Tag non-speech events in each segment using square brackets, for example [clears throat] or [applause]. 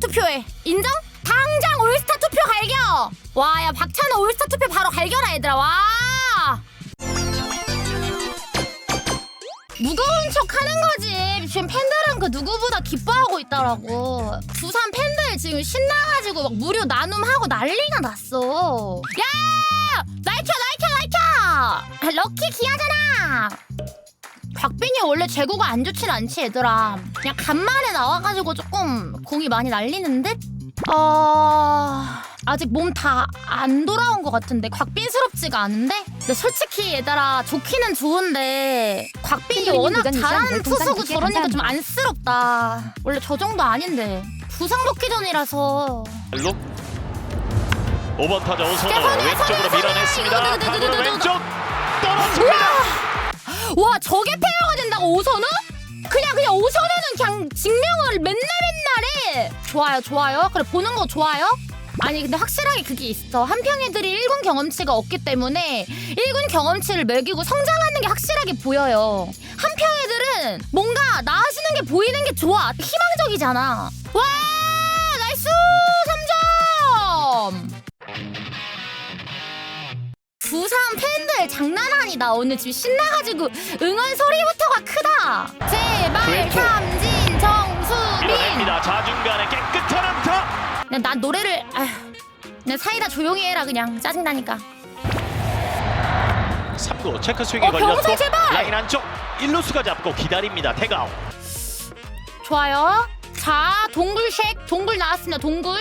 투표해. 인정? 당장 올스타 투표 갈겨. 와, 야 박찬호 올스타 투표 바로 갈겨라 얘들아. 와. 무거운 척 하는 거지. 지금 팬들은 그 누구보다 기뻐하고 있더라고. 부산 팬들 지금 신나가지고 막 무료 나눔하고 난리가 났어. 야! 나이켜, 나이켜, 나이켜! 럭키 기아잖아! 곽빈이 원래 재고가 안 좋진 않지 얘들아 그냥 간만에 나와가지고 조금 공이 많이 날리는 듯? 어... 아직 몸 다 안 돌아온 것 같은데 곽빈스럽지가 않은데? 근데 솔직히 얘들아 좋기는 좋은데 곽빈이 워낙 무전 잘하는 별풍선 투수고 두개 저러니까 좀. 안쓰럽다 원래 저 정도 아닌데 부상 복귀 전이라서 로 5번 타자 오선호 개선해, 왼쪽으로 밀어냈습니다. 이거, 왼쪽 떨어집니다. 와 저게 페어가 된다고 오선우? 그냥 그냥 오선우는 그냥 증명을 맨날 맨날 해 좋아요 좋아요. 그래 보는 거 좋아요? 아니 근데 확실하게 그게 있어. 한평 애들이 1군 경험치가 없기 때문에 1군 경험치를 매기고 성장하는 게 확실하게 보여요. 한평 애들은 뭔가 나아지는 게 보이는 게 좋아. 희망적이잖아. 와 부산 팬들 장난 아니다. 오늘 지금 신나가지고 응원 소리부터가 크다. 제발. 삼진 정수빈. 밀어냅니다. 좌중간에 깨끗한 안타. 그냥 난 노래를 아휴, 그냥 사이다 조용히 해라 그냥 짜증나니까. 3구 체크 스윙에 어, 걸렸고 병살 제발! 라인 안쪽 일루수가 잡고 기다립니다. 태가오. 좋아요. 자 동굴 쉑 동굴 나왔습니다. 동굴.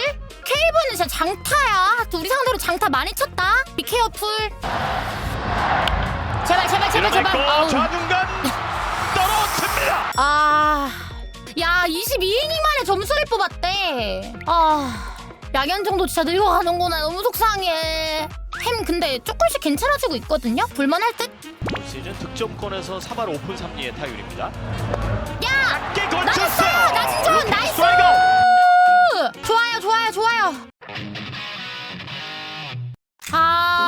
케이브는 진짜 장타야. 우리 상대로 장타 많이 쳤다. 비케어풀. 제발 제발 제발 제발. 밀어냈고. 좌중간 떨어집니다. 아, 야 22이닝 만에 점수를 뽑았대. 아, 양현종도 진짜 늙어가는구나. 너무 속상해. 햄 근데 조금씩 괜찮아지고 있거든요. 볼만할 듯. 올 시즌 득점권에서 3할 오픈 3리의 타율입니다. 야, 깨 나이스! 걸쳤어요. 나진천 나이스! 스트라이크.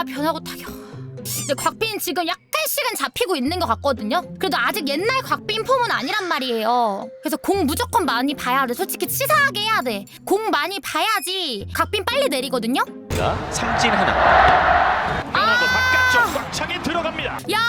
아, 변하고 타격. 근데 곽빈 지금 약간씩은 잡히고 있는 것 같거든요. 그래도 아직 옛날 곽빈 폼은 아니란 말이에요. 그래서 공 무조건 많이 봐야 돼. 솔직히 치사하게 해야 돼. 공 많이 봐야지 곽빈 빨리 내리거든요. 자, 삼진 하나. 아! 바깥쪽 꽉 차게 들어갑니다. 야,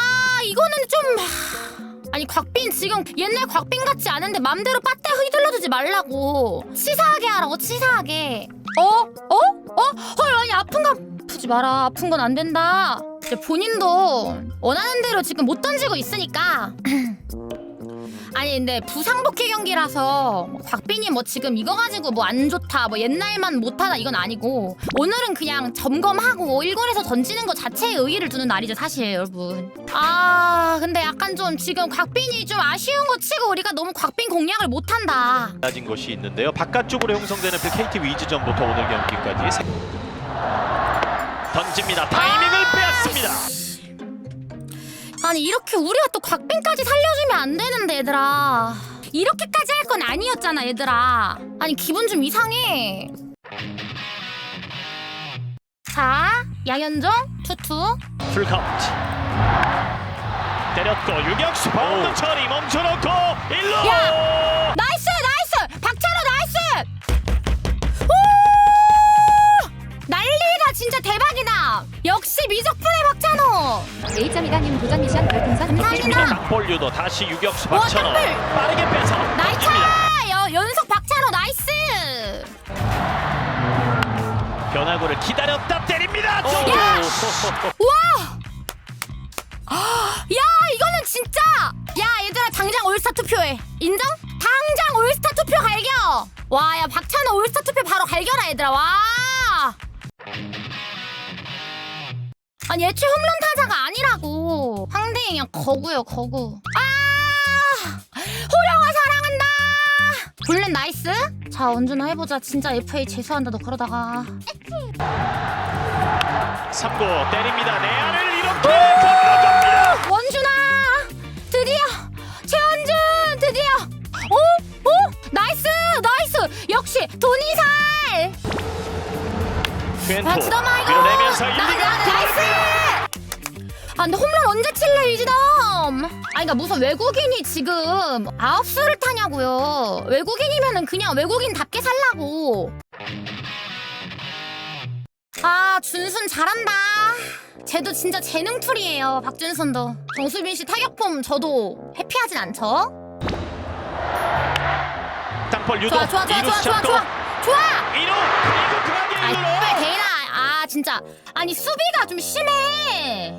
이거는 좀 하, 아니 곽빈 지금 옛날 곽빈 같지 않은데 맘대로 빠떼 휘둘러주지 말라고 치사하게 하라고 치사하게 어? 어? 어? 헐 아니 아픈 거 아프지 마라. 아픈 건 안 된다. 이제 본인도 원하는 대로 지금 못 던지고 있으니까. [clears throat] 아니 근데 부상복귀 경기라서 뭐 곽빈이 뭐 지금 이거 가지고 뭐 안 좋다 뭐 옛날만 못하다 이건 아니고 오늘은 그냥 점검하고 일본에서 던지는 것 자체에 의의를 두는 날이죠 사실 여러분. 아 근데 약간 좀 지금 곽빈이 좀 아쉬운 거 치고 우리가 너무 곽빈 공략을 못한다. 낮은 것이 있는데요. 바깥쪽으로 형성되는 그 KT 위즈전부터 오늘 경기까지. 세- 던집니다. 타이밍을 빼앗습니다. 아니 이렇게 우리가 또 곽빈까지 살려주면 안 되는데 얘들아. 이렇게까지 할 건 아니었잖아 얘들아. 아니 기분 좀 이상해. 자 양현종 투투. 풀 카운트. 때렸고 유격수 바운드 처리. 멈춰놓고 일루! 야! 나이스 나이스 대박이다. 역시 미적분의 박찬호. 레이점이다님 도전 미션 별풍선 감사합니다. 각볼 유도 다시 유격수 박찬호. 땅볼! 빠르게 빼서 나이스! 던집니다. 여, 연속 박찬호 나이스! 변화구를 기다렸다 때립니다. 야! [laughs] 야 이거는 진짜! 야 얘들아 당장 올스타 투표해. 인정? 당장 올스타 투표 갈겨! 와 야 박찬호 올스타 투표 바로 갈겨라 얘들아. 와 아니 애초에 홈런 타자가 아니라고. 황대희 그냥 거구요 거구. 아! 호령아 사랑한다! 볼넷 나이스? 자 원준아 해보자. 진짜 FA 재수한다 너 그러다가. 3구 때립니다. 내안을 이렇게 건너갑니다. 원준아 드디어! 최원준 드디어! 오? 오? 나이스! 나이스! 역시 돈이살 아, 주더마 이거! 밀어내면서 나, 1, 2가 나, 나이스! 아 근데 홈런 언제 칠래 이지덤 아니 그러니까 무슨 외국인이 지금 아홉 수를 타냐고요. 외국인이면은 그냥 외국인답게 살라고. 아 준순 잘한다. 쟤도 진짜 재능툴이에요 박준순도. 정수빈 씨 타격폼 저도 해피하진 않죠? 땅볼 유도 좋아 좋아 좋아 좋아 좋아 좋아 좋아! 1루 그리고 그만게 아이 1루로 왜 데이나 아. 진짜. 아니 수비가 좀 심해.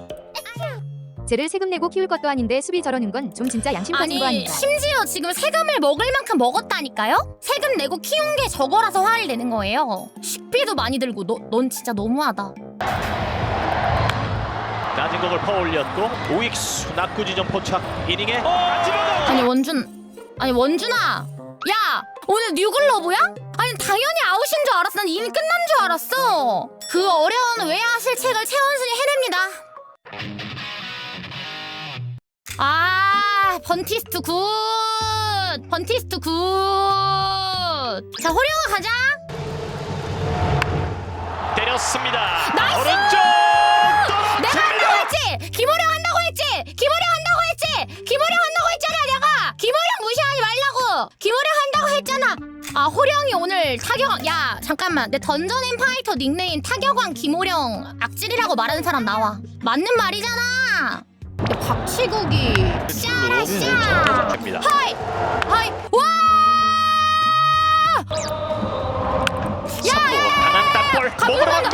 쟤를 세금 내고 키울 것도 아닌데 수비 저러는 건 좀 진짜 양심 터진 거 아니 아닌가? 심지어 지금 세금을 먹을 만큼 먹었다니까요? 세금 내고 키운 게 저거라서 화를 내는 거예요. 식비도 많이 들고 너, 넌 진짜 너무하다. 낮은 공을 퍼올렸고 우익수 낙구 지점 포착 이닝에 안 집어넣어! 아니 원준 아니 원준아! 야 오늘 뉴글러브야? 아니 당연히 아웃인 줄 알았어. 난 이미 끝난 줄 알았어. 그 어려운 외야 실책을 최원순이 해냅니다. 아 번티스트 굿! 번티스트 굿자 호령아 가자! 때렸습니다. 나이스! 오른쪽 아 호령이 오늘 타격 야 잠깐만. 내 던전 앤 파이터 닉네임 타격왕 김호령 악질이라고 말하는 사람 나와. 맞는 말이잖아. 근데 박치국이 샤라 샤 됩니다. 하이 하이. 와! 야야야 강한 땅볼 몸으로 감사합니다.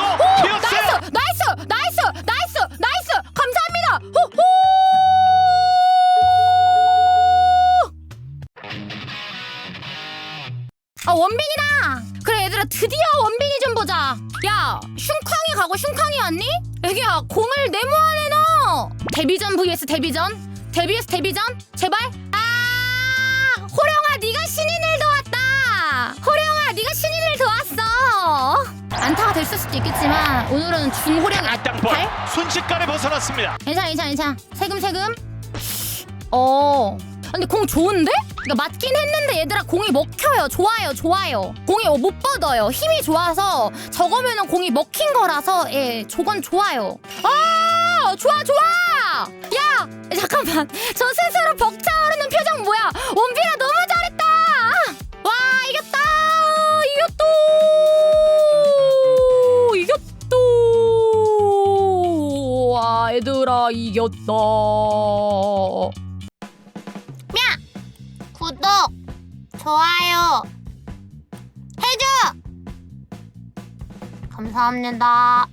아 원빈이다. 그래 얘들아 드디어 원빈이 좀 보자. 야 슝쾅이 가고 슝쾅이 왔니? 애기야 공을 네모 안에 넣어. 데뷔전 vs 데뷔전. 데뷔스 데뷔전. 제발. 아 호령아 네가 신인을 도왔다. 호령아 네가 신인을 도왔어. 안타가 됐을 수도 있겠지만 오늘은 준호령이 아, 발? 순식간에 벗어났습니다 괜찮아 괜찮아 괜찮아 세금 세금 어 근데 공 좋은데? 그러니까 맞긴 했는데 얘들아 공이 먹혀요. 좋아요 좋아요. 공이 어, 못 뻗어요. 힘이 좋아서 저거면은 공이 먹힌 거라서 예 저건 좋아요. 아 좋아 좋아! 야 잠깐만. 저 스스로 벅차오르는 표정 뭐야? 원빈아 너무 잘했다! 와 이겼다! 이겼다! 이겼다! 와 얘들아 이겼다 구독 좋아요 해줘! 감사합니다